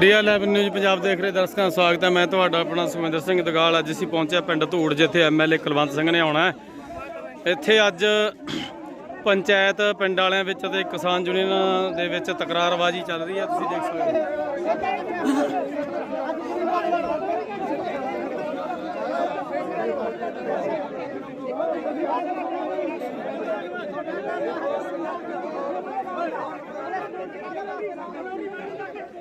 ਡੀ11 news Punjab ਦੇਖ ਰਹੇ ਦਰਸ਼ਕਾਂ ਦਾ ਸਵਾਗਤ ਹੈ। ਮੈਂ ਤੁਹਾਡਾ ਆਪਣਾ ਸੁਖਵਿੰਦਰ ਸਿੰਘ ਦਗਾਲ। ਅੱਜ ਅਸੀਂ ਪਹੁੰਚਿਆ ਪਿੰਡ ਧੂੜ, ਜਿੱਥੇ ਐਮਐਲਏ ਕੁਲਵੰਤ ਸਿੰਘ ਨੇ ਆਉਣਾ ਹੈ। ਇੱਥੇ ਅੱਜ ਪੰਚਾਇਤ ਪਿੰਡ ਵਾਲਿਆਂ ਵਿੱਚ ਅਤੇ ਕਿਸਾਨ ਯੂਨੀਅਨ ਦੇ ਵਿੱਚ ਤਕਰਾਰਬਾਜ਼ੀ ਚੱਲ ਰਹੀ ਹੈ। ਤੁਸੀਂ ਦੇਖ ਸਕਦੇ ਹੋ।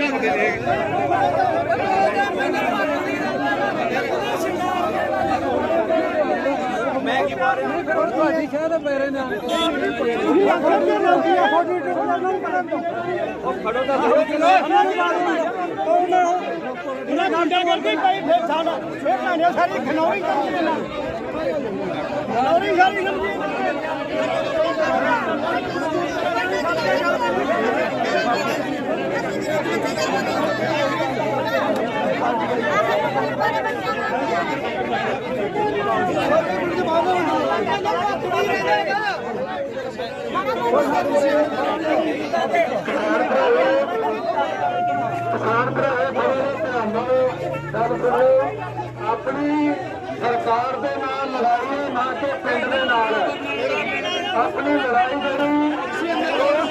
ਮੈਂ ਜਦ ਦਾ ਸਵਾਲ ਉਹਨਾਂ ਗੁੰਡਾ ਕਰਕੇ ਕਈ ਫਿਰ ਸਾਡਾ ਫਿਰ ਕਹਾਣੀ ਸਾਰੀ ਖਨੌਰੀ ਕਰਦੀ ਨਾ ਖਨੌਰੀ ਸਾਰੀ ਸਮਝੀ ਕਿਸਾਨ ਭਰਾਏ ਬੜੇ ਧਿਆਨ ਨਾਲ ਗੱਲ ਸੁਣੋ ਆਪਣੀ ਸਰਕਾਰ ਦੇ ਨਾਲ ਲੜਾਈ ਨਾ ਕਿ ਪਿੰਡ ਦੇ ਨਾਲ ਆਪਣੀ ਲੜਾਈ ਜਿਹੜੀ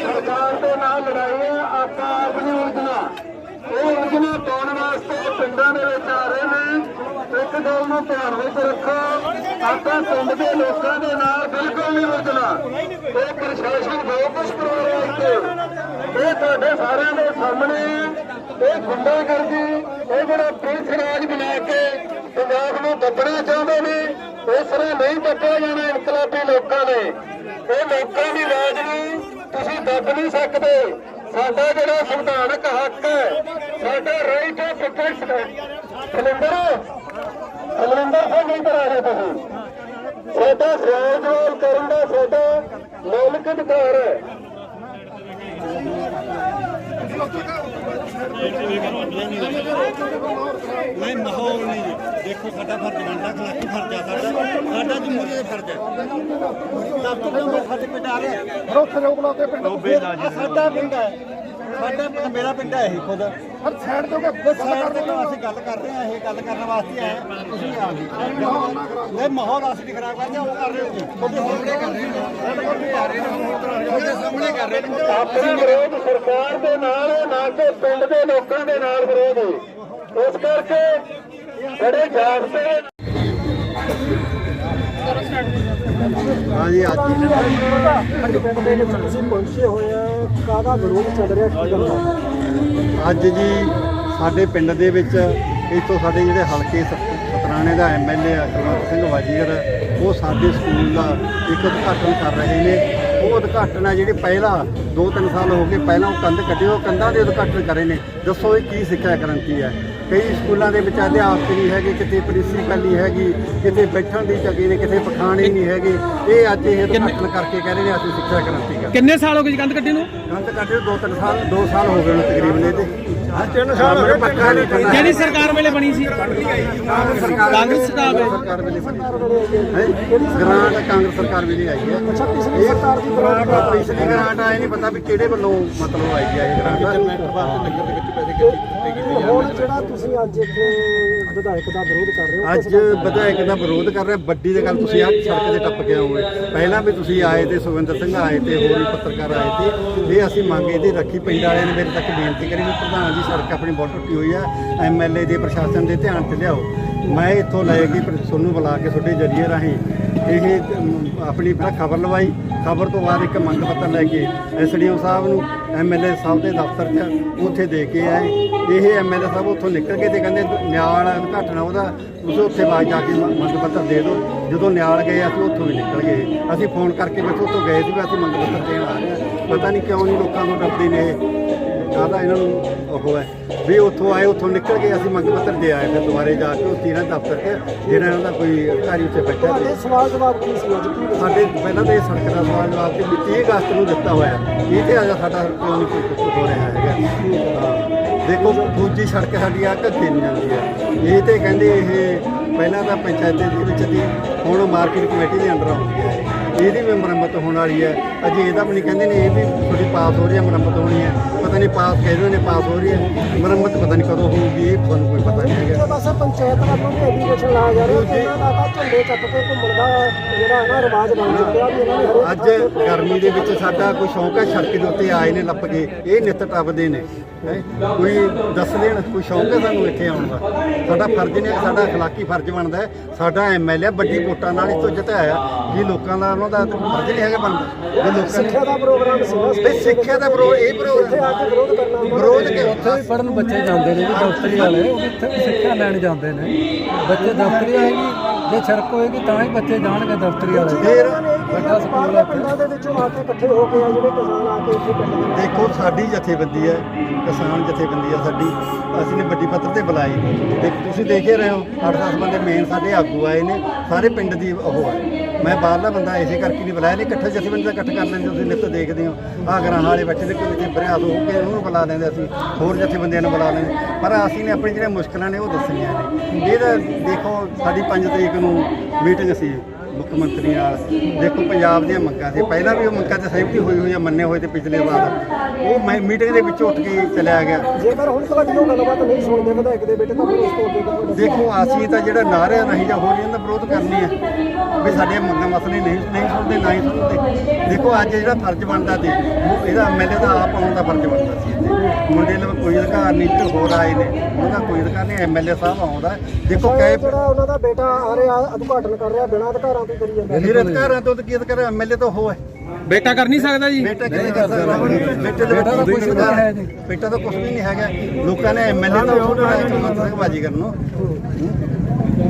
ਸਰਕਾਰ ਦੇ ਨਾਲ ਲੜਾਈ ਹੈ, ਆਪਾਂ ਆਪਣੀ ਯੋਜਨਾ ਉਹ ਯੋਜਨਾ ਪਾਉਣ ਵਾਸਤੇ ਪਿੰਡਾਂ ਦੇ ਵਿੱਚ ਆ ਰਹੇ ਨੇ। ਇੱਕ ਗੱਲ ਨੂੰ ਧਿਆਨ ਵਿੱਚ ਰੱਖੋ, ਆਪਾਂ ਪਿੰਡ ਦੇ ਲੋਕਾਂ ਦੇ ਨਾਲ ਬਿਲਕੁਲ ਨਹੀਂ ਉਲਝਣਾ। ਇਹ ਪ੍ਰਸ਼ਾਸਨ ਬਹੁਤ ਕੁਝ ਕਰਵਾ ਰਿਹਾ ਇੱਥੇ। ਇਹ ਤੁਹਾਡੇ ਸਾਰਿਆਂ ਦੇ ਸਾਹਮਣੇ ਇਹ ਗੁੰਡਾਗਰਦੀ, ਇਹ ਜਿਹੜਾ ਪੁਲਿਸ ਰਾਜ ਬਣਾ ਕੇ ਪੰਜਾਬ ਨੂੰ ਦੱਬਣਾ ਚਾਹੁੰਦੇ ਨੇ, ਇਸ ਤਰ੍ਹਾਂ ਨਹੀਂ ਦੱਬਿਆ ਜਾਣਾ ਇਨਕਲਾਬੀ ਲੋਕਾਂ ਨੇ। ਇਹ ਲੋਕਾਂ ਦੀ ਰਾਜ ਨੂੰ ਤੁਸੀਂ ਦੱਬ ਨਹੀਂ ਸਕਦੇ। ਸਾਡਾ ਜਿਹੜਾ ਸੰਵਿਧਾਨਕ ਹੱਕ ਹੈ, ਸਾਡਾ right of protection Salinder Salinder Singh ਇੱਧਰ ਆ ਤੁਸੀਂ। ਸਾਡਾ ਸਵਾਲ ਕਰਨ ਦਾ ਸਾਡਾ ਮੌਲਿਕ ਅਧਿਕਾਰ ਹੈ। ਨਹੀਂ, ਮਾਹੌਲ ਨਹੀਂ ਦੇਖੋ, ਸਾਡਾ ਫਰਜ਼ ਬਣਦਾ ਖਲਾਕੀ ਫਰਜ਼ ਆ ਸਾਡਾ। ਸਾਡਾ ਜਮਹੂਰੀ ਦਾ ਫਰਜ਼ ਹੈ। ਸਭ ਤੋਂ ਪਿੰਡ ਆ ਰਿਹਾ ਰੁੱਖ ਰੋਕ ਲਾ ਕੇ ਪਿੰਡ ਆਹ ਸਾਡਾ ਪਿੰਡ ਹੈ। ਸਾਡਾ ਮੇਰਾ ਪਿੰਡ ਹੈ ਇਹ ਖੁਦ। ਹਰ ਸਾਈਡ ਤੋਂ ਕਿ ਤੇ ਸਾਈਡ ਤੇ ਅਸੀਂ ਗੱਲ ਕਰ ਰਹੇ ਹਾਂ ਇਹ ਗੱਲ ਕਰਨ ਵਾਸਤੇ ਆਏ ਹਾਂ। ਤੁਸੀਂ ਆ ਗਏ ਇਹ ਮਾਹੌਲ ਅਸੀਂ ਖਰਾਬ ਕਰਦੇ ਹਾਂ, ਉਹ ਕਰ ਰਹੇ ਹੋ ਜੀ। ਉਹਦੇ ਸਾਹਮਣੇ ਕਰ ਰਹੇ ਨੇ। ਉਹਦੇ ਸਾਹਮਣੇ ਕਰ ਰਹੇ ਨੇ। ਆਪਣਾ ਵਿਰੋਧ ਸਰਕਾਰ ਦੇ ਨਾਲ ਹੈ ਨਾ ਕਿ ਪਿੰਡ ਦੇ ਲੋਕਾਂ ਦੇ ਨਾਲ ਵਿਰੋਧ ਹੈ। ਇਸ ਕਰਕੇ ਹਾਂਜੀ, ਅੱਜ ਤੁਸੀਂ ਪਹੁੰਚੇ ਹੋਏ ਆ ਕਾਹਦਾ ਵਿਰੋਧ ਚੱਲ ਰਿਹਾ ਕੀ ਗੱਲ ਅੱਜ ਜੀ ਸਾਡੇ ਪਿੰਡ ਦੇ ਵਿੱਚ ਇੱਥੋਂ ਸਾਡੇ ਜਿਹੜੇ ਹਲਕੇ ਸਤ- ਸਤਨਾਣੇ ਦਾ ਐਮਐਲਏ ਆ ਕੁਲਵੰਤ ਸਿੰਘ ਵਾਜੀਰ, ਉਹ ਸਾਡੇ ਸਕੂਲ ਦਾ ਇੱਕ ਉਦਘਾਟਨ ਕਰ ਰਹੇ ਨੇ। ਉਹ ਉਦਘਾਟਨ ਆ ਜਿਹੜੇ ਪਹਿਲਾਂ 2-3 ਸਾਲ ਹੋ ਗਏ, ਪਹਿਲਾਂ ਉਹ ਕੰਧ ਕੱਢੇ, ਉਹ ਕੰਧਾਂ ਦੇ ਉਦਘਾਟਨ ਕਰੇ ਨੇ। ਦੱਸੋ ਇਹ ਕੀ ਸਿੱਖਿਆ ਕ੍ਰਾਂਤੀ ਹੈ? ਕਈ ਸਕੂਲਾਂ ਦੇ ਵਿੱਚ ਅਧਿਆਪਕ ਨਹੀਂ ਹੈਗੇ ਕਿਤੇ ਪ੍ਰਿੰਸੀਪਲ ਨਹੀਂ ਹੈਗੀ ਕਿਤੇ ਬੈਠਣ ਦੀ ਜਗ੍ਹਾ ਨਹੀਂ ਕਿਤੇ ਪਖਾਣੇ ਨਹੀਂ ਹੈਗੇ। ਇਹ ਅੱਜ ਇਹ ਉਦਘਾਟਨ ਕਰਕੇ ਕਹਿ ਰਹੇ ਨੇ ਅਸੀਂ ਸਿੱਖਿਆ ਕ੍ਰਾਂਤੀ ਕਰ ਕਿੰਨੇ ਸਾਲ ਹੋ ਗਏ ਜੀ ਕੰਧ ਕੱਢੀ ਨੂੰ? ਕੰਧ ਕੱਢੇ 2-3 ਸਾਲ 2 ਸਾਲ ਹੋ ਗਏ ਨੇ ਤਕਰੀਬਨ ਇਹਦੇ। ਤਿੰਨ ਸਾਲ ਹੋ ਗਏ ਪੱਕਾ ਨਹੀਂ ਪਤਾ ਜਿਹੜੀ ਸਰਕਾਰ ਵੇਲੇ ਬਣੀ ਸੀ। ਕਾਂਗਰਸ ਸਰਕਾਰ ਵੇਲੇ ਸਰਕਾਰ ਵੇਲੇ। ਬਣੀ ਹੈ? ਗ੍ਰਾਂਟ ਕਾਂਗਰਸ ਸਰਕਾਰ ਵੇਲੇ ਆਈ ਹੈ। ਅੱਛਾ ਪਿਛਲੀ ਸਰਕਾਰ ਦੀ ਗ੍ਰਾਂਟ ਪਿਛਲੀ ਗ੍ਰਾਂਟ ਆਏ ਨਹੀਂ ਪਤਾ ਵੀ ਕਿਹੜੇ ਵੱਲੋਂ ਮਤਲਬ ਆਈ ਹੈ ਇਹ ਗ੍ਰਾਂਟ। ਹੁਣ ਜਿਹੜਾ ਤੁਸੀਂ ਅੱਜ ਇੱਥੇ ਵਿਧਾਇਕ ਦਾ ਵਿਰੋਧ ਕਰ ਰਹੇ ਹੋ? ਅੱਜ ਵਿਧਾਇਕ ਦਾ ਵਿਰੋਧ ਕਰ ਰਿਹਾ। ਵੱਡੀ ਦੀ ਗੱਲ ਤੁਸੀਂ ਆ ਸੜਕ ਤੇ ਟੱਪ ਕੇ ਆਓਗੇ। ਪਹਿਲਾਂ ਵੀ ਤੁਸੀਂ ਆਏ ਤੇ, ਸੁਖਵਿੰਦਰ ਸਿੰਘ ਆਏ ਤੇ, ਹੋਰ ਵੀ ਪੱਤਰਕਾਰ ਆਏ ਤੇ, ਇਹ ਅਸੀਂ ਮੰਗ ਇਹਦੀ ਰੱਖੀ। ਪਿੰਡ ਵਾਲਿਆਂ ਨੇ ਮੇਰੇ ਤੱਕ ਬੇਨਤੀ ਕਰੀ ਵੀ ਪ੍ਰਧਾਨ ਜੀ, ਸੜਕ ਆਪਣੀ ਬਹੁਤ ਟੁੱਟੀ ਹੋਈ ਆ। ਐਮਐਲਏ ਦੇ ਪ੍ਰਸ਼ਾਸਨ ਦੇ ਧਿਆਨ 'ਤੇ ਲਿਆਓ। ਮੈਂ ਇੱਥੋਂ ਲੈ ਕੇ ਤੁਹਾਨੂੰ ਬੁਲਾ ਕੇ ਤੁਹਾਡੇ ਜਰੀਏ ਰਾਹੀਂ ਇਹ ਆਪਣੀ ਪਹਿਲਾਂ ਖਬਰ ਲਵਾਈ। ਖਬਰ ਤੋਂ ਬਾਅਦ ਇੱਕ ਮੰਗ ਪੱਤਰ ਲੈ ਕੇ ਐਸਡੀਓ ਸਾਹਿਬ ਨੂੰ ਐਮਐਲਏ ਸਾਹਿਬ ਦੇ ਦਫ਼ਤਰ 'ਚ ਉੱਥੇ ਦੇ ਕੇ ਆਏ। ਇਹ ਐਮਐਲਏ ਸਾਹਿਬ ਉੱਥੋਂ ਨਿਕਲ ਕੇ ਤੇ ਕਹਿੰਦੇ ਨਿਆਲ ਉਦਘਾਟਨ ਉਹਦਾ, ਤੁਸੀਂ ਉੱਥੇ ਬਾਅਦ ਜਾ ਕੇ ਮੰਗ ਪੱਤਰ ਦੇ ਦਿਓ। ਜਦੋਂ ਨਿਆਲ ਗਏ, ਅਸੀਂ ਉੱਥੋਂ ਵੀ ਨਿਕਲ ਗਏ। ਅਸੀਂ ਫੋਨ ਕਰਕੇ ਬਸ ਉੱਥੋਂ ਗਏ ਸੀ ਵੀ ਅਸੀਂ ਮੰਗ ਪੱਤਰ ਦੇਣ ਆ ਰਹੇ ਹਾਂ। ਪਤਾ ਨਹੀਂ ਕਿਉਂ ਨਹੀਂ ਲੋਕਾਂ ਨੂੰ ਡਰਦੇ ਨੇ। ਕਾਹਦਾ ਇਹਨਾਂ ਨੂੰ ਉਹ ਹੈ ਵੀ ਉੱਥੋਂ ਆਏ ਉੱਥੋਂ ਨਿਕਲ ਕੇ ਅਸੀਂ ਮੰਗ ਪੱਤਰ ਦੇ ਆਏ ਫਿਰ ਦੁਬਾਰੇ ਜਾ ਕੇ ਉੱਥੇ ਇਹਨਾਂ ਦਫ਼ਤਰ 'ਚ ਜਿਹੜਾ ਇਹਨਾਂ ਦਾ ਕੋਈ ਅਧਿਕਾਰੀ ਉੱਥੇ ਬੈਠਾ ਤੁਹਾਡੇ ਸੀ ਸਵਾਲ ਜਵਾਬ ਕੀ ਸੀ ਅੱਜ? ਕੀ ਸਾਡੇ ਪਹਿਲਾਂ ਤਾਂ ਇਹ ਸੜਕ ਦਾ ਸਵਾਲ ਜਵਾਬ ਤੇ ਵੀ 30 ਅਗਸਤ ਨੂੰ ਦਿੱਤਾ ਹੋਇਆ। ਇਹ ਤੇ ਅਜਾ ਸਾਡਾ ਕਿਉਂ ਨਹੀਂ ਕੋਈ ਕੁਝ ਹੋ ਰਿਹਾ ਹੈਗਾ। ਹਾਂ। ਦੇਖੋ ਦੂਜੀ ਸੜਕ ਸਾਡੀ ਆ ਘੱਗੇ ਨੂੰ ਜਾਂਦੀ ਹੈ ਇਹ ਤੇ ਕਹਿੰਦੇ ਇਹ ਪਹਿਲਾਂ ਤਾਂ ਪੰਚਾਇਤ ਦੇ ਵਿੱਚ ਦੀ ਹੁਣ ਮਾਰਕੀਟ ਕਮੇਟੀ ਦੇ ਅੰਡਰ ਆਉਂਦੀ ਹੈ ਇਹਦੀ ਵੀ ਮੁਰੰਮਤ ਹੋਣ ਵਾਲੀ ਹੈ ਅਜੇ ਇਹਦਾ ਵੀ ਨਹੀਂ ਕਹਿੰਦੇ ਨੇ ਇਹ ਵੀ ਥੋੜੀ ਪਾਸ ਹੋ ਰਹੀ ਹੈ ਮੁਰੰਮਤ ਹੋਣੀ ਹੈ ਪਤਾ ਨਹੀਂ ਪਾਸ ਕਹਿੰਦੇ ਨੇ ਪਾਸ ਹੋ ਰਹੀ ਹੈ ਮੁਰੰਮਤ ਪਤਾ ਨਹੀਂ ਕਦੋਂ ਹੋਊਗੀ ਇਹ ਤੁਹਾਨੂੰ ਕੋਈ ਪਤਾ ਨਹੀਂ ਹੈਗਾ ਦੂਜੇ ਪਾਸੇ ਪੰਚਾਇਤ ਵੱਲੋਂ ਵੀ ਐਡੀਕੇਸ਼ਨ ਲਾਇਆ ਜਾ ਰਿਹਾ ਕਿ ਇਹਨਾਂ ਦਾ ਤਾਂ ਝੰਡੇ ਚੱਕ ਕੇ ਘੁੰਮਣ ਦਾ ਜਿਹੜਾ ਹੈ ਨਾ ਰਿਵਾਜ ਬਣ ਚੁੱਕਿਆ ਵੀ ਇਹਨਾਂ ਨੇ ਹਰੇਕ ਅੱਜ ਗਰਮੀ ਦੇ ਵਿੱਚ ਸਾਡਾ ਕੋਈ ਸ਼ੌਂਕ ਹੈ ਸੜਕ ਦੇ ਉੱਤੇ ਆਏ ਨੇ ਲੱਪ ਕੇ ਇਹ ਨਿੱਤ ਟੱਪਦੇ ਨੇ ਹੈਂ। ਕੋਈ ਦੱਸ ਦੇਣ ਕੋਈ ਸ਼ੌਂਕ ਹੈ ਸਾਨੂੰ ਇੱਥੇ ਆਉਣ ਦਾ ਸਾਡਾ ਫਰਜ਼ ਨੇ ਸਾਡਾ اخلاقی ਫਰਜ਼ ਬਣਦਾ ਹੈ ਸਾਡਾ ਐਮਐਲਏ ਵੱਡੀ ਵੋਟਾਂ ਨਾਲ ਇਸ ਤੋਂ ਜਿਤਾਇਆ ਕਿ ਲੋਕਾਂ ਦਾ ਉਹਨਾਂ ਦਾ ਫਰਜ਼ ਨਹੀਂ ਹੈਗਾ ਬਣਦਾ ਜੇ ਲੋਕਾਂ ਸਿੱਖਿਆ ਨੇ ਦਾ ਪ੍ਰੋਗਰਾਮ ਸੀਗਾ ਸਿੱਖਿਆ ਦਾ ਵਿਰੋਧ ਇਹ ਇੱਥੇ ਵਿਰੋਧ ਆ ਕੇ ਵਿਰੋਧ ਕਰਨਾ ਉਹਨਾਂ ਵਿਰੋਧ ਕੇ ਉੱਥੇ ਵੀ ਪੜਨ ਬੱਚੇ ਜਾਂਦੇ ਨੇ ਜੀ ਦਫ਼ਤਰੀ ਵਾਲੇ। ਉਹ ਇੱਥੇ ਵੀ ਸਿੱਖਿਆ ਲੈਣ ਜਾਂਦੇ ਨੇ। ਬੱਚੇ ਦਫ਼ਤਰੀ ਆਏਗੀ ਜੇ ਸੜਕ ਹੋਏਗੀ ਤਾਂ ਹੀ ਬੱਚੇ ਜਾਣਗੇ ਦਫ਼ਤਰੀ ਵਾਲੇ। ਫਿਰ ਵੱਡਾ ਸਕੂਲ ਹੈ ਪਿੰਡਾਂ ਦੇ ਵਿੱਚੋਂ ਆ ਕੇ ਇਕੱਠੇ ਹੋ ਕੇ ਆ ਜਿਹੜੇ ਕਿਸਾਨ ਆ ਕੇ ਇੱਥੇ ਪਿੰਡ ਦੇ ਦੇਖੋ ਸਾਡੀ ਜਥੇਬੰਦੀ ਹੈ। ਕਿਸਾਨ ਜਥੇਬੰਦੀ ਹੈ ਸਾਡੀ। ਅਸੀਂ ਨੇ ਵੱਡੀ ਪੱਤਰ ਤੇ ਬੁਲਾਈ। ਤੇ ਤੁਸੀਂ ਦੇਖੇ ਰਹੇ ਹੋ 8-10 ਬੰਦੇ ਮੇਨ ਸਾਡੇ ਆਗੂ ਆਏ ਨੇ। ਸਾਰੇ ਪਿੰਡ ਦੀ ਉਹ ਹੈ। ਮੈਂ ਬਾਹਰਲਾ ਬੰਦਾ, ਇਸੇ ਕਰਕੇ ਨਹੀਂ ਬੁਲਾਇਆ। ਨਹੀਂ, ਇਕੱਠੇ ਜਥੇਬੰਦੀ ਦਾ ਇਕੱਠ ਕਰ ਲੈਂਦੇ ਤੁਸੀਂ ਨਿੱਤ ਦੇਖਦੇ ਹੋ। ਆਹ ਗਰਾਂ ਵਾਲੇ ਬੱਚੇ ਦੇ ਕੋਈ ਤੇ ਹੋ ਕੇ ਉਹਨੂੰ ਬੁਲਾ ਲੈਂਦੇ ਅਸੀਂ, ਹੋਰ ਜਥੇਬੰਦੀਆਂ ਨੂੰ ਬੁਲਾ ਲੈਂਦੇ ਪਰ ਅਸੀਂ ਨੇ ਆਪਣੀ ਜਿਹੜੀਆਂ ਮੁਸ਼ਕਲਾਂ ਨੇ, ਉਹ ਦੱਸਣੀਆਂ ਨੇ। ਇਹਦਾ ਦੇਖੋ, ਸਾਡੀ 5 ਤਰੀਕ ਨੂੰ ਮੀਟਿੰਗ ਸੀ। ਮੁੱਖ ਮੰਤਰੀ ਨਾਲ ਦੇਖੋ ਪੰਜਾਬ ਦੀਆਂ ਮੰਗਾਂ ਸੀ। ਪਹਿਲਾਂ ਵੀ ਉਹ ਮੰਗਾਂ ਤੇ ਸਹਿਮਤੀ ਹੋਈ ਹੋਈ ਆ ਮੰਨੇ ਹੋਏ ਤੇ ਪਿਛਲੇ ਵਾਰ। ਉਹ ਮੈਂ ਮੀਟਿੰਗ ਦੇ ਵਿੱਚ ਉੱਠ ਕੇ ਚਲਿਆ ਗਿਆ। ਜੇਕਰ ਹੁਣ ਤੁਹਾਡੀ ਉਹ ਗੱਲਬਾਤ ਨਹੀਂ ਸੁਣਦੇ ਵਿਧਾਇਕ ਦੇ ਬੇਟੇ ਤਾਂ ਫਿਰ ਉਸ ਤੋਂ ਅੱਗੇ ਦੇਖੋ ਅਸੀਂ ਤਾਂ ਜਿਹੜਾ ਨਾਰਿਆ ਨਹੀਂ ਜਾਂ ਹੋ ਰਹੀ ਦਾ ਵਿਰੋਧ ਕਰਨੀ ਹੈ ਵੀ ਸਾਡੀਆਂ ਮੰਗਾਂ ਮਸਲੇ ਨਹੀਂ ਨਹੀਂ ਸੁਣਦੇ ਨਾ ਹੀ ਸੁਣਦੇ। ਦੇਖੋ ਅੱਜ ਜਿਹੜਾ ਫਰਜ਼ ਬਣਦਾ ਤੇ ਉਹ ਇਹਦਾ ਐਮਐਲਏ ਦਾ ਆਪ ਆਉਣ ਦਾ ਫਰਜ਼ ਬਣਦਾ ਸੀ ਇੱਥੇ। ਮੁੰਡੇ ਲਈ ਕੋਈ ਅਧਿਕਾਰ ਨਹੀਂ ਤੇ ਹੋਰ ਆਏ ਨੇ। ਉਹਨਾਂ ਦਾ ਕੋਈ ਅਧਿਕਾਰ ਨਹੀਂ ਐਮਐਲਏ ਸਾਹਿਬ ਆਉਂਦਾ। ਦੇਖੋ ਕਹੇ ਜਿਹੜਾ ਉਹਨਾਂ ਦਾ ਬੇਟਾ ਆ ਰਿਹਾ ਉਦਘਾਟਨ ਕਰ ਰਿਹਾ ਬਿਨਾਂ ਅਧਿਕਾਰਾਂ ਕਰੀ ਜਾਂਦਾ? ਤੋਂ ਕੀ ਐਮਐਲਏ ਤਾਂ ਹੈ। ਬੇਟਾ ਕਰ ਨਹੀਂ ਸਕਦਾ ਜੀ? ਬੇਟਾ ਕਿਹਨੇ ਕਰ ਸਕਦਾ? ਬੇਟੇ ਦੇ ਬੇਟਾ ਤਾਂ ਕੋਈ ਨਹੀਂ ਹੈ ਹੈ। ਜੀ। ਬੇਟਾ ਤਾਂ ਕੁਝ ਵੀ ਨਹੀਂ ਹੈਗਾ। ਲੋਕਾਂ ਨੇ ਐਮਐਲਏ ਦਾ ਉਹ ਬਾਜੀ ਕਰਨ ਨੂੰ।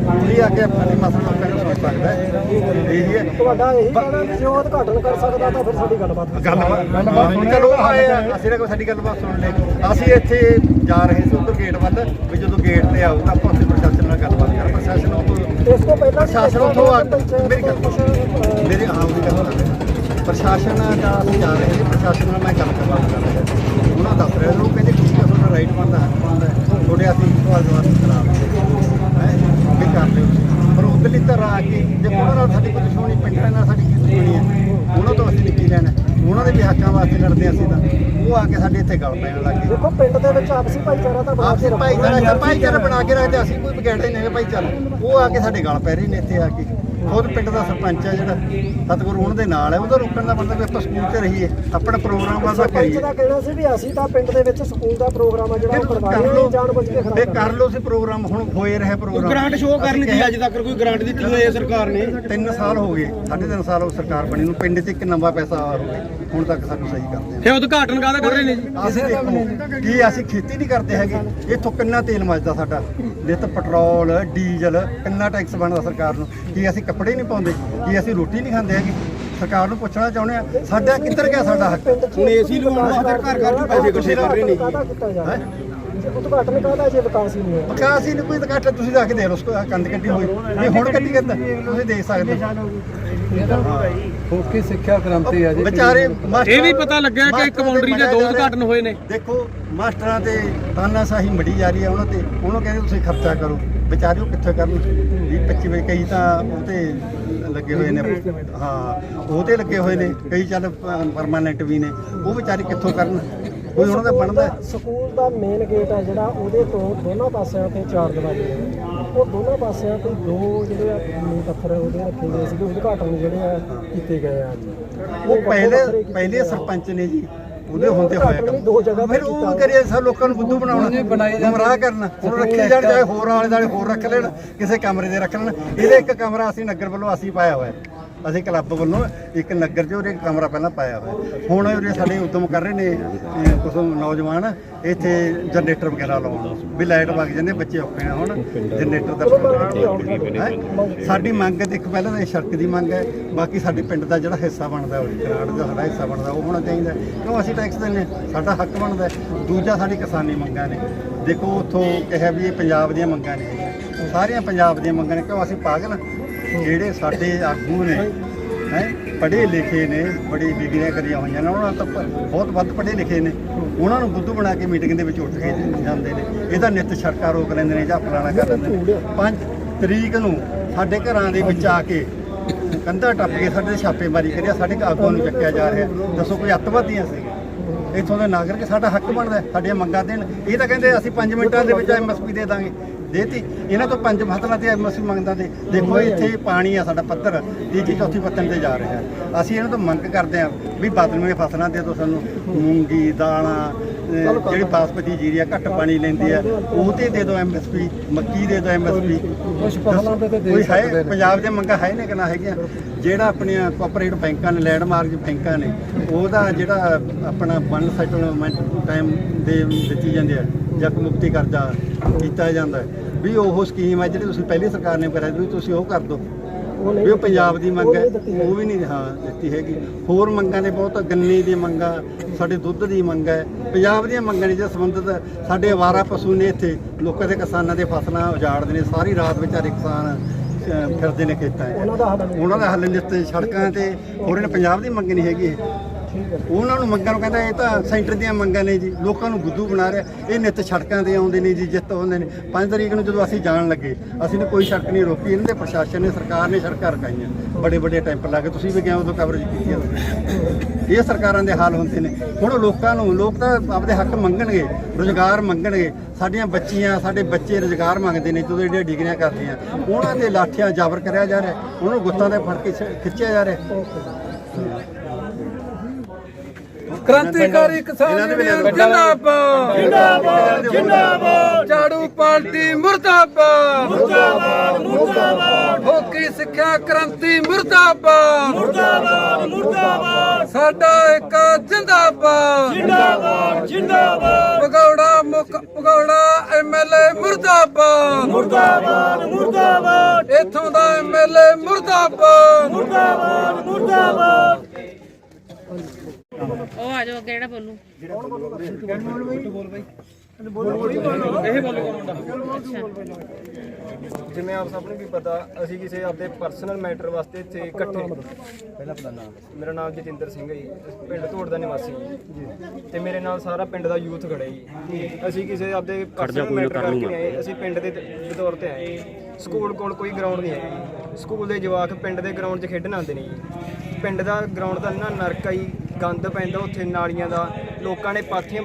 ਇਹ ਆ ਕੇ ਆਪਣੀ ਮਸਲਾ ਲੋਕਾਂ ਨੂੰ ਸੁਣ ਸਕਦਾ ਹੈ। ਇਹੀ ਹੈ। ਤੁਹਾਡਾ ਇਹੀ ਕਹਿਣਾ ਵੀ ਜੇ ਉਹ ਉਦਘਾਟਨ ਕਰ ਸਕਦਾ ਤਾਂ ਫਿਰ ਸਾਡੀ ਗੱਲਬਾਤ ਗੱਲਬਾਤ ਚਲੋ ਆਏ ਆ। ਅਸੀਂ ਕੋਈ ਸਾਡੀ ਗੱਲਬਾਤ ਸੁਣ ਲੈ ਅਸੀਂ ਇੱਥੇ ਜਾ ਰਹੇ ਸੀ ਉਧਰ ਗੇਟ ਵੱਲ ਵੀ ਜਦੋਂ ਗੇਟ ਤੇ ਆਊਗਾ ਆਪਾਂ ਉੱਥੇ ਪ੍ਰਸ਼ਾਸਨ ਨਾਲ ਗੱਲਬਾਤ ਕਰ ਪ੍ਰਸ਼ਾਸਨ ਉਹ ਇਸ ਤੋਂ ਪਹਿਲਾਂ ਪ੍ਰਸ਼ਾਸਨ ਉੱਥੋਂ ਆ ਪੰਚਾਇਤ ਮੇਰੀ ਗੱਲ ਮੇਰੇ ਹਾਂ ਉਹਦੀ ਗੱਲ ਕਰ। ਪ੍ਰਸ਼ਾਸਨ ਦਾ ਅਸੀਂ ਜਾ ਰਹੇ ਸੀ ਪ੍ਰਸ਼ਾਸਨ ਨਾਲ ਮੈਂ ਗੱਲ ਕਰਵਾ ਕਰ ਰਿਹਾ ਉਹਨਾਂ ਦੱਸ ਰਿਹਾ ਉਹ ਕਹਿੰਦੇ ਠੀਕ ਹੈ ਤੁਹਾਡਾ ਰਾਈਟ ਬਣਦਾ ਹੱਕ ਬਣਦਾ। ਹੈ। ਤੁਹਾਡੇ ਅਸੀਂ ਸਵਾਲ ਜਵਾਬ ਕਰਾ ਹੈ ਵੀ ਕਰ ਲਿਓ ਪਰ ਉਧਰਲੀ ਤਰ੍ਹਾਂ ਆ ਕੇ ਜੇ ਉਹਨਾਂ ਨਾਲ ਸਾਡੀ ਕੋਈ ਦੁਸ਼ਮਣੀ ਪਿੰਡਾਂ ਨਾਲ ਸਾਡੀ ਕੀ ਦੁਸ਼ਮਣੀ ਹੈ। ਉਹਨਾਂ ਤੋਂ ਅਸੀਂ ਨਿੱਕੀ ਲੈਣਾ। ਉਹਨਾਂ ਦੇ ਵੀ ਹੱਕਾਂ ਵਾਸਤੇ ਲੜਦੇ ਹਾਂ ਅਸੀਂ ਤਾਂ। ਉਹ ਆ ਕੇ ਸਾਡੇ ਇੱਥੇ ਗੱਲ ਪੈਣ ਲੱਗ ਗਏ। ਦੇਖੋ ਪਿੰਡ ਦੇ ਵਿੱਚ ਆਪਸੀ ਭਾਈਚਾਰਾ ਤਾਂ ਬਣਾ ਕੇ ਭਾਈਚਾਰਾ ਭਾਈਚਾਰਾ ਬਣਾ ਕੇ ਰੱਖਦੇ ਅਸੀਂ ਕੋਈ ਬਗੈੜਾ ਹੀ ਨਹੀਂ ਹੈਗਾ ਭਾਈਚਾਰਾ। ਉਹ ਆ ਕੇ ਸਾਡੇ ਗਲ ਪੈ ਰਹੇ ਨੇ ਇੱਥੇ ਆ ਕੇ। ਖੁਦ ਪਿੰਡ ਦਾ ਸਰਪੰਚ ਹੈ ਜਿਹੜਾ ਸਤਿਗੁਰੂ ਉਹਨਾਂ ਦੇ ਨਾਲ ਹੈ ਉਹਦਾ ਰੋਕਣ ਦਾ ਮਤਲਬ ਆਪਾਂ ਸਕੂਲ 'ਚ ਰਹੀਏ ਆਪਣਾ ਪ੍ਰੋਗਰਾਮ ਵਾਸਾ ਸਰਪੰਚ ਕਰੀਏ। ਦਾ ਕਹਿਣਾ ਸੀ ਵੀ ਅਸੀਂ ਤਾਂ ਪਿੰਡ ਦੇ ਵਿੱਚ ਸਕੂਲ ਦਾ ਪ੍ਰੋਗਰਾਮ ਆ ਜਿਹੜਾ ਉਹ ਕਰਵਾ ਕਰ ਰਹੇ ਹਾਂ ਲਓ। ਜਾਣ ਬੁੱਝ ਕੇ ਖਰਾਬ ਤੇ ਕਰ ਕਰ ਲਓ ਸੀ ਪ੍ਰੋਗਰਾਮ ਹੁਣ ਹੋਏ ਰਹੇ ਪ੍ਰੋਗਰਾਮ। ਗ੍ਰਾਂਟ ਸ਼ੋਅ ਕਰਨ ਦੀ ਅੱਜ ਤੱਕ ਕੋਈ ਗ੍ਰਾਂਟ ਦਿੱਤੀ ਹੋਈ ਹੈ ਸਰਕਾਰ ਨੇ? ਤਿੰਨ ਸਾਲ ਹੋ ਗਏ ਸਾਢੇ ਤਿੰਨ ਸਾਲ ਹੋ ਸਰਕਾਰ ਬਣੀ ਨੂੰ ਪਿੰਡ 'ਚ ਇੱਕ ਨਵਾਂ ਪੈਸਾ ਆ ਰਿਹਾ ਹੁਣ ਤੱਕ ਸਾਨੂੰ ਸਹੀ ਕਰਦੇ ਆ ਇਹ ਉਦਘਾਟਨ ਕਾਹਦਾ ਕਰ ਰਹੇ ਨੇ ਜੀ? ਅਸੀਂ ਦੇਖੋ ਕੀ ਅਸੀਂ ਖੇਤੀ ਨਹੀਂ ਕਰਦੇ ਹੈਗੇ ਇੱਥੋਂ ਕਿੰਨਾ ਤੇਲ ਮੱਚਦਾ ਸਾਡਾ? ਨਿੱਤ ਪੈਟਰੋਲ ਡੀਜ਼ਲ ਕਿੰਨਾ ਟੈਕਸ ਬਣਦਾ ਸਰਕਾਰ ਨੂੰ? ਕੀ ਅਸੀਂ ਕੱਪੜੇ ਨਹੀਂ ਪਾਉਂਦੇ ਕੀ ਅਸੀਂ ਰੋਟੀ ਨਹੀਂ ਖਾਂਦੇ ਹੈਗੇ ਸਰਕਾਰ ਨੂੰ ਪੁੱਛਣਾ ਚਾਹੁੰਦੇ ਆ ਸਾਡਾ ਕਿੱਧਰ ਗਿਆ ਸਾਡਾ ਹੱਕ? ਹੁਣ AC ਲਵਾਉਣ ਵਾਸਤੇ ਘਰ ਘਰ 'ਚ ਪੈਸੇ ਇਕੱਠੇ ਕਰ ਰਹੇ ਨੇ ਜੀ। ਜਾ ਉਦਘਾਟਨ ਕਾਹਦਾ ਜੇ ਵਿਕਾਸ ਹੀ? ਨਹੀਂ ਹੋਇਆ ਵਿਕਾਸ ਹੀ ਨਹੀਂ ਕੋਈ ਇਕੱਠ ਤੁਸੀਂ ਜਾ ਕੇ ਦੇਖ ਲਓ ਉਸ ਕੰਧ ਕੱਟੀ ਹੋਈ। ਇਹ ਹੁਣ ਕੱਟੀ ਕਰਦਾ ਤੁਸੀਂ ਦੇਖ ਸਕਦੇ ਸਿੱਖਿਆ ਕ੍ਰਾਂਤੀ ਆ ਜੀ। ਵਿਚਾਰੇ ਮਾਸਟਰ ਇਹ ਵੀ ਪਤਾ ਲੱਗਿਆ ਕਿ ਇੱਕ ਮਾਸਟਰਾਂ ਬਾਉਂਡਰੀ ਦੇ ਦੋ ਬਣਿਆ ਜਾ ਰਿਹਾ। ਉਦਘਾਟਨ ਹੋਏ ਨੇ। ਦੇਖੋ ਮਾਸਟਰਾਂ ਤੇ ਤਾਨਾਸ਼ਾਹੀ ਮੜੀ ਜਾ ਰਹੀ ਹੈ ਉਹਨਾਂ ਤੇ ਉਹਨੂੰ ਕਹਿੰਦੇ ਤੁਸੀਂ ਖਰਚਾ ਕਰੋ। ਵਿਚਾਰੇ ਉਹ ਕਿੱਥੇ ਕਰਨ? 20 25 ਵੇ ਕਈ ਤਾਂ ਉਹ ਤੇ ਲੱਗੇ ਹੋਏ ਨੇ। ਹਾਂ ਉਹ ਤੇ ਲੱਗੇ ਹੋਏ ਨੇ। ਕਈ ਚੱਲ ਪਰਮਾਨੈਂਟ ਵੀ ਨੇ। ਉਹ ਵਿਚਾਰੇ ਕਿੱਥੋਂ ਕਰਨ? ਕੋਈ ਉਹਨਾਂ ਦਾ ਬਣਦਾ। ਸਕੂਲ ਦਾ ਮੇਨ ਗੇਟ ਹੈ ਜਿਹੜਾ ਉਹਦੇ ਤੋਂ ਦੋਨਾਂ ਪਾਸਿਆਂ ਤੇ ਚਾਰ ਦੀਵਾਰੀ ਹੈ ਉਹ ਦੋਨਾਂ ਪਾਸਿਆਂ ਤੇ ਦੋ ਜਿਹੜੇ ਆ ਨੀਂਹ ਪੱਥਰ ਉਹਦੇ ਰੱਖੇ ਗਏ ਸੀਗੇ ਉਦਘਾਟਨ ਜਿਹੜੇ ਆ ਕੀਤੇ ਗਏ ਆ ਉਹ ਪਹਿਲੇ ਪਹਿਲੇ ਸਰਪੰਚ ਨੇ ਜੀ। ਉਹਦੇ ਹੁੰਦੇ ਹੋਇਆ ਦੋ ਜਗ੍ਹਾ ਫਿਰ ਉਹ ਕਰਿਆ ਸਭ ਲੋਕਾਂ ਨੂੰ ਬੁੱਧੂ ਬਣਾਉਣਾ। ਗੁੰਮਰਾਹ ਕਰਨਾ ਹੁਣ ਰੱਖੀ ਜਾਣ ਚਾਹੇ ਹੋਰ ਆਲੇ ਦਾਲੇ ਹੋਰ ਰੱਖ ਲੈਣ ਕਿਸੇ ਕਮਰੇ ਦੇ ਰੱਖ ਲੈਣ ਇਹਦੇ ਇੱਕ ਕਮਰਾ ਅਸੀਂ ਨਗਰ ਵੱਲੋਂ ਅਸੀਂ ਪਾਇਆ ਹੋਇਆ। ਅਸੀਂ ਕਲੱਬ ਵੱਲੋਂ ਇੱਕ ਨਗਰ 'ਚ ਉਹਦੇ ਇੱਕ ਕਮਰਾ ਪਹਿਲਾਂ ਪਾਇਆ ਹੋਇਆ। ਹੁਣ ਉਹਦੇ ਸਾਡੇ ਉਦਮ ਕਰ ਰਹੇ ਨੇ ਕੁਝ ਨੌਜਵਾਨ ਇੱਥੇ ਜਨਰੇਟਰ ਵਗੈਰਾ ਲਾਉਣ। ਵੀ ਲਾਈਟ ਵਗ ਜਾਂਦੇ ਬੱਚੇ ਔਖੇ ਨਾ ਹੁਣ ਜਨਰੇਟਰ ਦਾ ਹੈਂ? ਸਾਡੀ ਮੰਗ ਦੇਖੋ ਪਹਿਲਾਂ ਤਾਂ ਇਹ ਸੜਕ ਦੀ ਮੰਗ ਹੈ। ਬਾਕੀ ਸਾਡੇ ਪਿੰਡ ਦਾ ਜਿਹੜਾ ਹਿੱਸਾ ਬਣਦਾ ਉਹ ਗ੍ਰਾਂਟ ਦਾ ਸਾਡਾ ਹਿੱਸਾ ਬਣਦਾ ਉਹ ਹੋਣਾ ਚਾਹੀਦਾ। ਹੈ। ਕਿਉਂ ਅਸੀਂ ਟੈਕਸ ਦਿੰਦੇ ਹਾਂ, ਸਾਡਾ ਹੱਕ ਬਣਦਾ ਹੈ। ਦੂਜਾ ਸਾਡੀ ਕਿਸਾਨੀ ਮੰਗਾਂ ਨੇ। ਦੇਖੋ ਉੱਥੋਂ ਕਿਹਾ ਵੀ ਇਹ ਪੰਜਾਬ ਦੀਆਂ ਮੰਗਾਂ ਨੇ। ਸਾਰੀਆਂ ਪੰਜਾਬ ਦੀਆਂ ਮੰਗਾਂ ਨੇ। ਕਿਉਂ ਅਸੀਂ ਪਾਗਲ ਹਾਂ? ਜਿਹੜੇ ਸਾਡੇ ਆਗੂ ਨੇ, ਹੈ, ਪੜ੍ਹੇ ਲਿਖੇ ਨੇ, ਬੜੀ ਡਿਗਰੀਆਂ ਕਰੀਆਂ ਹੋਈਆਂ ਨੇ, ਉਹਨਾਂ ਤੋਂ ਬਹੁਤ ਵੱਧ ਪੜ੍ਹੇ ਲਿਖੇ ਨੇ। ਉਹਨਾਂ ਨੂੰ ਬੁੱਧੂ ਬਣਾ ਕੇ ਮੀਟਿੰਗ ਦੇ ਵਿੱਚ ਉੱਠ ਕੇ ਜਾਂਦੇ ਨੇ। ਇਹਦਾ ਨਿੱਤ ਸੜਕਾਂ ਰੋਕ ਲੈਂਦੇ ਨੇ ਜਾਂ ਫਲਾਣਾ ਕਰ ਲੈਂਦੇ ਨੇ। 5 ਤਰੀਕ ਨੂੰ ਸਾਡੇ ਘਰਾਂ ਦੇ ਵਿੱਚ ਆ ਕੇ ਕੰਧਾ ਟੱਪ ਕੇ ਸਾਡੇ ਤੇ ਛਾਪੇਮਾਰੀ ਕਰਿਆ ਸਾਡੇ ਆਗੂਆਂ ਨੂੰ ਚੱਕਿਆ ਜਾ ਰਿਹਾ। ਦੱਸੋ ਕੋਈ ਅੱਤਵਾਦੀਆਂ ਸੀ? ਇੱਥੋਂ ਦੇ ਨਾਗਰਿਕ, ਸਾਡਾ ਹੱਕ ਬਣਦਾ, ਸਾਡੀਆਂ ਮੰਗਾਂ ਦੇਣ। ਇਹ ਤਾਂ ਕਹਿੰਦੇ ਅਸੀਂ 5 ਮਿੰਟਾਂ ਦੇ ਵਿੱਚ ਐਮਐਸਪੀ ਦੇ ਦਾਂਗੇ। ਦੇਤੀ। ਇਹਨਾਂ ਤੋਂ ਪੰਜ ਫਸਲਾਂ ਤੇ ਐਮਐਸਪੀ ਮੰਗਦਾ ਤੇ ਦੇਖੋ ਇੱਥੇ ਪਾਣੀ ਆ ਸਾਡਾ ਪੱਧਰ। ਤੀਜੀ ਚੌਥੀ ਪੱਤਨ ਤੇ ਜਾ ਰਿਹਾ। ਅਸੀਂ ਇਹਨਾਂ ਤੋਂ ਮੰਗ ਕਰਦੇ ਹਾਂ ਵੀ ਬਦਲਵੇਂ ਫਸਲਾਂ ਦੇ ਦਿਓ ਸਾਨੂੰ। ਮੂੰਗੀ ਅਹ ਜਿਹੜੀ ਬਾਸਮਤੀ ਜੀਰੀ ਆ ਘੱਟ ਪਾਣੀ ਲੈਂਦੀ ਆ। ਉਹ ਤੇ ਦੇ ਦਿਓ ਐਮਐਸਪੀ ਮੱਕੀ ਦੇ ਦਿਓ ਐਮਐਸਪੀ ਕੁਛ ਫਸਲਾਂ ਤੇ ਤਾਂ ਦੇ ਕੋਈ ਹੈ। ਪੰਜਾਬ ਦੀਆਂ ਮੰਗਾਂ ਹੈ ਨੇ ਕਿ ਨਾ ਹੈਗੀਆਂ? ਜਿਹੜਾ ਆਪਣੀਆਂ ਕੋਆਪਰੇਟ ਬੈਂਕਾਂ ਨੇ ਲੈਂਡਮਾਰਕ ਬੈਂਕਾਂ ਨੇ ਉਹਦਾ ਜਿਹੜਾ ਆਪਣਾ ਵਨ ਸੈਟਲਮੈਂਟ ਟਾਈਮ ਦੇ ਦਿੱਤੀ ਜਾਂਦੀ ਹੈ ਜਾਂ ਮੁਕਤੀ ਕਰਜ਼ਾ। ਕੀਤਾ ਜਾਂਦਾ ਵੀ ਉਹ ਸਕੀਮ ਹੈ ਜਿਹੜੀ ਤੁਸੀਂ ਪਹਿਲੀ ਸਰਕਾਰ ਨੇ ਕਰਿਆ ਵੀ ਤੁਸੀਂ ਉਹ ਕਰ ਦਿਓ ਵੀ ਉਹ ਪੰਜਾਬ ਦੀ ਮੰਗ ਹੈ ਉਹ ਵੀ ਨਹੀਂ ਹਾਂ ਦਿੱਤੀ ਹੈਗੀ। ਹੋਰ ਮੰਗਾਂ ਨੇ ਬਹੁਤ ਗੰਨੇ ਦੀ ਮੰਗਾਂ ਸਾਡੇ ਦੁੱਧ ਦੀ ਮੰਗ ਹੈ ਪੰਜਾਬ ਦੀਆਂ ਮੰਗਾਂ ਨੇ ਜੇ ਸੰਬੰਧਿਤ ਸਾਡੇ ਆਵਾਰਾ ਪਸ਼ੂ ਨੇ ਇੱਥੇ ਲੋਕਾਂ ਦੇ ਕਿਸਾਨਾਂ ਦੇ ਫਸਲਾਂ ਉਜਾੜਦੇ ਨੇ ਸਾਰੀ ਰਾਤ ਵਿਚਾਰੇ ਕਿਸਾਨ ਫਿਰਦੇ ਨੇ ਖੇਤਾਂ 'ਚ। ਉਹਨਾਂ ਦਾ ਹੱਲ ਨਹੀਂ ਉਹਨਾਂ ਦਾ ਹੱਲ ਨਿੱਤ ਸੜਕਾਂ ਤੇ ਹੋਰ ਇਹਨਾਂ ਪੰਜਾਬ ਦੀ ਮੰਗ ਨਹੀਂ ਹੈਗੀ। ਉਹਨਾਂ ਨੂੰ ਮੰਗਾਂ ਨੂੰ ਕਹਿੰਦਾ ਇਹ ਤਾਂ ਸੈਂਟਰ ਦੀਆਂ ਮੰਗਾਂ ਨੇ ਜੀ, ਲੋਕਾਂ ਨੂੰ ਬੁੱਧੂ ਬਣਾ ਰਿਹਾ। ਇਹ ਨਿੱਤ ਸੜਕਾਂ ਤੇ ਆਉਂਦੇ ਨੇ ਜੀ ਜਿੱਤ ਹੁੰਦੇ ਨੇ। 5 ਤਰੀਕ ਨੂੰ ਜਦੋਂ ਅਸੀਂ ਜਾਣ ਲੱਗੇ, ਅਸੀਂ ਨੇ ਕੋਈ ਸੜਕ ਨਹੀਂ ਰੋਕੀ। ਇਹਨਾਂ ਦੇ ਪ੍ਰਸ਼ਾਸਨ ਨੇ, ਸਰਕਾਰ ਨੇ ਸੜਕਾਂ ਰਕਾਈਆਂ ਬੜੇ ਵੱਡੇ ਟੈਂਪ ਲਾ ਕੇ। ਤੁਸੀਂ ਵੀ ਗਏ ਉਦੋਂ ਕਵਰੇਜ ਕੀਤੀ ਹੈ ਇਹ ਸਰਕਾਰਾਂ ਦੇ ਹਾਲ ਹੁੰਦੇ ਨੇ। ਹੁਣ ਲੋਕਾਂ ਨੂੰ, ਲੋਕ ਤਾਂ ਆਪਦੇ ਹੱਕ ਮੰਗਣਗੇ, ਰੋਜ਼ਗਾਰ ਮੰਗਣਗੇ। ਸਾਡੀਆਂ ਬੱਚੀਆਂ, ਸਾਡੇ ਬੱਚੇ ਰੋਜ਼ਗਾਰ ਮੰਗਦੇ ਨੇ, ਜਦੋਂ ਜਿਹੜੀਆਂ ਡਿਗਰੀਆਂ ਕਰਦੀਆਂ। ਉਹਨਾਂ ਦੇ ਲਾਠੀਆਂ ਜਾਬਰ ਕਰਿਆ ਜਾ ਰਿਹਾ। ਉਹਨਾਂ ਨੂੰ ਗੁੱਤਾਂ ਦੇ ਫੜ ਕੇ ਖਿੱਚਿਆ ਜਾ ਰਿਹਾ। ਕ੍ਰਾਂਤੀਕਾਰੀ ਕਿਸਾਨ ਯੂਨੀਅਨ। ਜਿੰਦਾਬਾਦ। ਜਿੰਦਾਬਾਦ ਜਿੰਦਾਬਾਦ। ਝਾੜੂ ਪਾਰਟੀ ਮੁਰਦਾਬਾਦ। ਮੁਰਦਾਬਾਦ ਮੁਰਦਾਬਾਦ। ਹੋਕੀ ਸਿੱਖਿਆ ਕ੍ਰਾਂਤੀ ਮੁਰਦਾਬਾਦ। ਮੁਰਦਾਬਾਦ ਮੁਰਦਾਬਾਦ। ਸਾਡਾ ਇੱਕ ਜਿੰਦਾਬਾਦ। ਜਿੰਦਾਬਾਦ ਜਿੰਦਾਬਾਦ। ਭਗੌੜਾ ਮੁਖ ਭਗੌੜਾ ਐਮਐਲਏ ਮੁਰਦਾਬਾਦ। ਮੁਰਦਾਬਾਦ ਮੁਰਦਾਬਾਦ। ਇੱਥੋਂ ਦਾ ਐਮਐਲਏ ਮੁਰਦਾਬਾਦ। ਮੁਰਦਾਬਾਦ ਮੁਰਦਾਬਾਦ। ਉਹ ਆ ਜਾਓ ਅੱਗੇ ਜਿਹੜਾ ਬੋਲੂ? ਜਿਵੇਂ ਆਪ ਸਭ ਨੂੰ ਵੀ ਪਤਾ ਅਸੀਂ ਕਿਸੇ ਆਪਦੇ ਪਰਸਨਲ ਮੈਟਰ ਵਾਸਤੇ ਇੱਥੇ ਇਕੱਠੇ ਪਹਿਲਾਂ ਆਪਣਾ ਨਾਮ ਮੇਰਾ ਨਾਮ ਜਤਿੰਦਰ ਸਿੰਘ ਹੈ ਜੀ ਪਿੰਡ ਧੋੜ ਦਾ ਨਿਵਾਸੀ ਜੀ। ਤੇ ਮੇਰੇ ਨਾਲ ਸਾਰਾ ਪਿੰਡ ਦਾ ਯੂਥ ਖੜਾ ਜੀ। ਅਸੀਂ ਕਿਸੇ ਆਪਦੇ ਪਰਸਨਲ ਮੈਟਰ ਕਰਕੇ ਨਹੀਂ ਆਏ। ਅਸੀਂ ਪਿੰਡ ਦੇ ਤ- ਤੌਰ ਤੇ ਆਏ ਸਕੂਲ ਕੋਲ ਕੋਈ ਗਰਾਊਂਡ ਨਹੀਂ ਹੈ ਜੀ। ਸਕੂਲ ਦੇ ਜਵਾਕ ਪਿੰਡ ਦੇ ਗਰਾਊਂਡ 'ਚ ਖੇਡਣ ਆਉਂਦੇ ਨੇ ਜੀ। ਪਿੰਡ ਦਾ ਗਰਾਊਂਡ ਦਾ ਨਾ ਨਰਕ ਆ ਜੀ। ਗੰਦ ਪੈਂਦਾ ਉੱਥੇ ਨਾਲੀਆਂ ਦਾ ਲੋਕਾਂ ਨੇ ਪਾਥੀਆਂ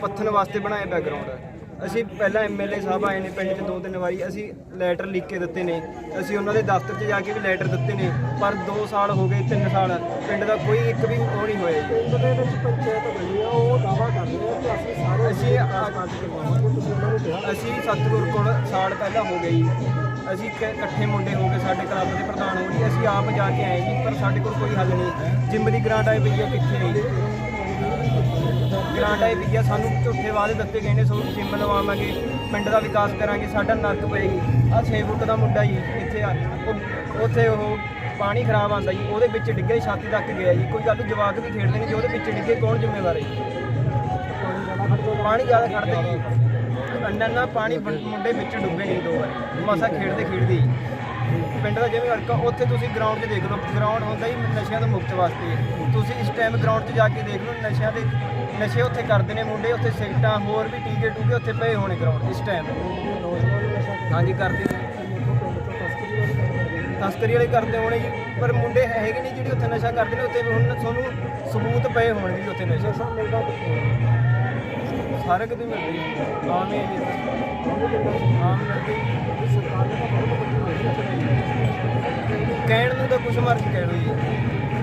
ਪੱਥਣ ਵਾਸਤੇ ਬਣਾਇਆ ਪਿਆ ਗਰਾਊਂਡ ਅਸੀਂ ਪਹਿਲਾਂ ਐਮਐਲਏ ਸਾਹਿਬ ਆਏ ਨੇ ਪਿੰਡ 'ਚ ਦੋ ਤਿੰਨ ਵਾਰੀ ਅਸੀਂ ਲੈਟਰ ਲਿਖ ਕੇ ਦਿੱਤੇ ਨੇ। ਅਸੀਂ ਉਹਨਾਂ ਦੇ ਦਫ਼ਤਰ 'ਚ ਜਾ ਕੇ ਵੀ ਲੈਟਰ ਦਿੱਤੇ ਨੇ ਪਰ 2 ਸਾਲ ਹੋ ਗਏ 3 ਸਾਲ ਪਿੰਡ ਦਾ ਕੋਈ ਇੱਕ ਵੀ ਉਹ ਨਹੀਂ ਹੋਇਆ ਜੀ। ਪਿੰਡ ਦੇ ਵਿੱਚ ਪੰਚਾਇਤ ਬਣੀ ਆ ਉਹ ਦਾਵਾ ਕਰ ਰਹੇ ਆ ਕਿ ਅਸੀਂ ਸਾਰੇ ਅਸੀਂ ਅਸੀਂ ਸਤਿਗੁਰ ਕੋਲ ਸਾਲ ਪਹਿਲਾਂ ਹੋ ਗਈ ਅਸੀਂ ਇਕੱਠੇ ਮੁੰਡੇ ਹੋ ਗਏ ਸਾਡੇ ਕਲੱਬ ਦੇ ਪ੍ਰਧਾਨ ਹੋ ਗਏ। ਅਸੀਂ ਆਪ ਜਾ ਕੇ ਆਏ ਜੀ ਪਰ ਸਾਡੇ ਕੋਲ ਕੋਈ ਹੱਲ ਨਹੀਂ। ਜਿੰਮ ਦੀ ਗ੍ਰਾਂਟ ਆਈ ਪਈ ਆ ਕਿੱਥੇ ਆਈ ਗ੍ਰਾਂਟ ਆਈ ਪਈ ਆ, ਸਾਨੂੰ ਝੂਠੇ ਵਾਅਦੇ ਦਿੱਤੇ ਗਏ ਨੇ, ਸੋ ਜਿੰਮ ਲਵਾਵਾਂਗੇ, ਪਿੰਡ ਦਾ ਵਿਕਾਸ ਕਰਾਂਗੇ, ਸਾਡਾ ਨਰਕ ਪਏਗੀ। ਆ 6 ਫੁੱਟ ਦਾ ਮੁੰਡਾ ਜੀ, ਇੱਥੇ ਆ। ਉਹ- ਉੱਥੇ ਉਹ ਪਾਣੀ ਖਰਾਬ ਆਂਦਾ ਜੀ, ਉਹਦੇ ਵਿੱਚ ਡਿੱਗੇ ਛਾਤੀ ਤੱਕ ਗਿਆ ਜੀ। ਕੋਈ ਗੱਲ, ਜਵਾਕ ਵੀ ਖੇਡਦੇ ਨੇ ਜੇ, ਉਹਦੇ ਵਿੱਚ ਡਿੱਗੇ, ਕੌਣ ਜ਼ਿੰਮੇਵਾਰ ਹੈ ਪਾਣੀ ਜ਼ਿਆਦਾ ਖੜਦਾ ਜੀ। ਅੰਨਾ ਨਾ ਪਾਣੀ ਬੰ- ਮੁੰਡੇ ਵਿੱਚ ਡੁੱਬੇ ਨਹੀਂ ਦੋ ਵਾਰੀ। ਮਸਾ ਖੇਡਦੇ ਖੇਡਦੇ ਪਿੰਡ ਦਾ ਜਿਵੇਂ ਅੜਕਾ ਉੱਥੇ ਤੁਸੀਂ ਗਰਾਊਂਡ 'ਚ ਦੇਖ ਲਓ ਗਰਾਊਂਡ ਹੁੰਦਾ ਹੀ ਨਸ਼ਿਆਂ ਤੋਂ ਮੁਕਤ ਵਾਸਤੇ। ਤੁਸੀਂ ਇਸ ਟਾਈਮ ਗਰਾਊਂਡ 'ਚ ਜਾ ਕੇ ਦੇਖ ਲਓ ਨਸ਼ਿਆਂ ਦੇ ਨਸ਼ੇ ਉੱਥੇ ਕਰਦੇ ਨੇ ਮੁੰਡੇ ਉੱਥੇ ਸਿਗਟਾਂ ਹੋਰ ਵੀ ਟੀਕੇ ਟੂਕੇ ਉੱਥੇ ਪਏ ਹੋਣੇ ਗਰਾਊਂਡ ਇਸ ਟਾਈਮ ਹਾਂਜੀ ਕਰਦੇ ਨੇ। ਤਸਕਰੀ ਵਾਲੇ ਕਰਦੇ ਹੋਣੇ ਜੀ ਪਰ ਮੁੰਡੇ ਹੈਗੇ ਨਹੀਂ ਜਿਹੜੇ ਉੱਥੇ ਨਸ਼ਾ ਕਰਦੇ ਨੇ ਉੱਥੇ ਹੁਣ ਤੁਹਾਨੂੰ ਸਬੂਤ ਪਏ ਹੋਣਗੇ ਉੱਥੇ ਨਸ਼ਾ। ਨਸ਼ਾ ਮਿਲਦਾ ਹਰ ਇੱਕ ਦੀ ਮਿਲਦੇ ਜੀ ਆਮ ਹੀ ਹੈ ਆਮ ਮਿਲਦੇ ਕਹਿਣ ਨੂੰ ਤਾਂ ਕੁਛ ਮਰਜ਼ੀ ਕਹਿ ਲਓ ਜੀ।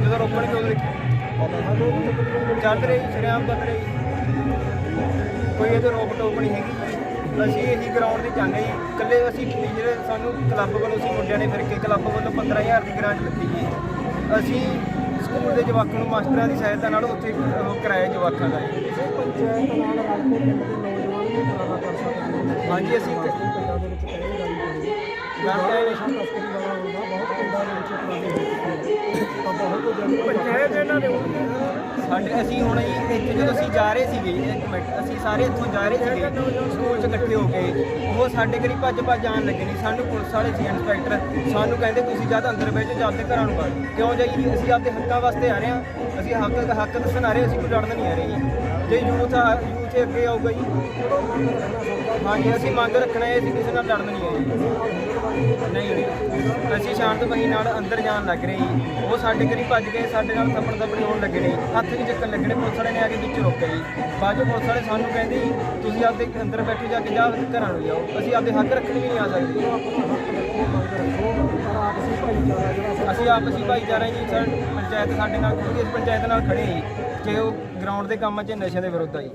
ਜਦੋਂ ਰੋਕਣ ਕਿਉਂ ਦੇਖੀ ਚੱਲ ਰਹੀ, ਸ਼ਰਿਆਮ ਚੱਲ ਰਹੀ। ਕੋਈ ਇਹਦੇ ਰੋਕ ਟੋਕ ਨਹੀਂ ਹੈਗੀ। ਅਸੀਂ ਇਹੀ ਗਰਾਊਂਡ 'ਤੇ ਜਾਂਦੇ ਜੀ। ਇਕੱਲੇ ਅਸੀਂ ਜਿਹੜੇ ਸਾਨੂੰ ਕਲੱਬ ਵੱਲੋਂ ਅਸੀਂ ਮੁੰਡਿਆਂ ਨੇ ਫਿਰ ਕੇ ਕਲੱਬ ਵੱਲੋਂ 15000 ਦੀ ਗ੍ਰਾਂਟ ਦਿੱਤੀ ਜੀ। ਅਸੀਂ ਸਕੂਲ ਦੇ ਜਵਾਕਾਂ ਨੂੰ ਮਾਸਟਰਾਂ ਦੀ ਸਹਾਇਤਾ ਨਾਲ ਉੱਥੇ ਕਰਾਇਆ ਜਵਾਕਾਂ ਦਾ ਜੀ ਪੰਚਾਇਤ ਨਾਲ ਰਲ ਕੇ ਪਿੰਡ ਦੇ ਨੌਜਵਾਨ ਨੂੰ ਉਪਰਾਲਾ ਕਰ ਸਕਦੇ ਨੇ ਹਾਂਜੀ ਅਸੀਂ ਕ- ਪਿੰਡਾਂ ਦੇ ਵਿੱਚ ਪਹਿਲੇ ਗੱਲ ਕਰਦੇ ਨੇ। ਨਸ਼ਾ ਤਸਕਰੀ ਵਾਲਾ ਹੁੰਦਾ ਬਹੁਤ ਪਿੰਡਾਂ ਦੇ ਵਿੱਚ ਉਪਰਾਲੇ ਹੋ ਚੁੱਕੇ ਨੇ ਤਾਂ ਬਹੁਤ ਜਲਦੀ ਪੰਚਾਇਤ ਇਹਨਾਂ ਦੇ ਸਾਡੇ ਅਸੀਂ ਹੁਣ ਜੀ ਇੱਥੇ ਜਦੋਂ ਅਸੀਂ ਜਾ ਰਹੇ ਸੀਗੇ ਇੱਕ ਮਿੰਟ, ਅਸੀਂ ਸਾਰੇ ਇੱਥੋਂ ਜਾ ਰਹੇ ਸੀਗੇ ਸਕੂਲ 'ਚ ਇਕੱਠੇ ਹੋ ਕੇ, ਉਹ ਸਾਡੇ ਕਰੀ ਭੱਜ ਭੱਜ ਆਉਣ ਲੱਗੇ ਨਹੀਂ ਸਾਨੂੰ ਪੁਲਿਸ ਵਾਲੇ ਸੀ ਇੰਸਪੈਕਟਰ ਸਾਨੂੰ ਕਹਿੰਦੇ ਤੁਸੀਂ ਜਦ ਅੰਦਰ ਬਹਿ ਜਾਓ, ਜਾਂਦੇ ਘਰਾਂ ਨੂੰ ਬਾਹਰ। ਕਿਉਂ ਜਾਈਏ ਅਸੀਂ ਆਪਦੇ ਹੱਕਾਂ ਵਾਸਤੇ ਆ ਰਹੇ ਹਾਂ, ਅਸੀਂ ਹੱਕ ਹੱਕ ਦੱਸਣ ਆ ਰਹੇ ਅਸੀਂ ਕੋਈ ਲੜਨ ਨਹੀਂ ਆ ਰਹੇ ਜੀ। ਜੇ ਯੂਥ ਆ ਯੂਥ ਅੱਗੇ ਆਊਗਾ ਜੀ। ਹਾਂਜੀ, ਅਸੀਂ ਮੰਗ ਰੱਖਣਾ ਹੈ ਅਸੀਂ ਕਿਸੇ ਨਾਲ ਲੜਨ ਨਹੀਂ ਆਏ। ਜੀ। ਅਸੀਂ ਸ਼ਾਂਤ ਮਹੀ ਨਾਲ ਅੰਦਰ ਜਾਣ ਲੱਗ ਰਹੇ ਜੀ ਉਹ ਸਾਡੇ ਕਰੀ ਭੱਜ ਗਏ, ਸਾਡੇ ਨਾਲ ਥੱਪੜ ਥੱਪੜੀ ਹੋਣ ਲੱਗੇ ਨੇ। ਜੀ। ਹੱਥ ਵੀ ਚੱਕਣ ਲੱਗਣੇ ਪੁਲਿਸ ਵਾਲੇ ਨੇ ਆ ਕੇ ਵਿੱਚ ਰੋਕਿਆ ਜੀ। ਬਾਅਦ 'ਚੋਂ ਪੁਲਿਸ ਵਾਲੇ ਸਾਨੂੰ ਕਹਿੰਦੇ ਜੀ, ਤੁਸੀਂ ਆਪਦੇ ਅੰਦਰ ਬੈਠੇ ਜਾ ਕੇ, ਜਾ ਘਰਾਂ ਨੂੰ ਜਾਓ ਅਸੀਂ ਆਪਦੇ ਹੱਕ ਰੱਖਣ ਵੀ ਨਹੀਂ ਆ ਸਕਦੇ। ਅਸੀਂ ਆਪਸੀ ਭਾਈਚਾਰਾ ਜੀ, ਸਰ, ਪੰਚਾਇਤ ਸਾਡੇ ਨਾਲ ਖੜੀ ਇਸ ਪੰਚਾਇਤ ਨਾਲ ਖੜੇ ਜੀ। ਜੇ ਉਹ ਗਰਾਊਂਡ ਦੇ ਕੰਮਾਂ 'ਚ ਨਸ਼ੇ ਦੇ ਵਿਰੁੱਧ ਆ ਜੀ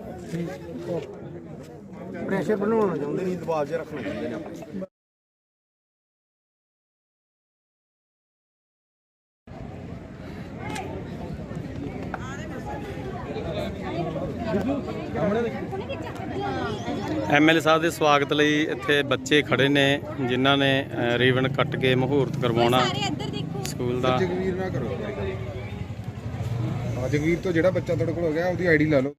ਪ੍ਰੈਸ਼ਰ ਬਣਾਉਣਾ ਚਾਹੁੰਦੇ ਨੇ ਐਮਐਲਏ ਸਾਹਿਬ ਦੇ ਸਵਾਗਤ ਲਈ ਇੱਥੇ ਬੱਚੇ ਖੜੇ ਨੇ ਜਿਨ੍ਹਾਂ ਨੇ ਅ, ਰੀਬਨ ਕੱਟ ਕੇ ਮਹੂਰਤ ਕਰਵਾਉਣਾ ਸਕੂਲ ਦਾ। ਜਗਵੀਰ ਨਾ ਕਰੋ। ਆ ਜਗਵੀਰ ਤੋਂ ਜਿਹੜਾ ਬੱਚਾ ਤੁਹਾਡੇ ਕੋਲ ਹੋ ਗਿਆ ਉਹਦੀ ਆਈਡੀ ਲਾ ਲਓ।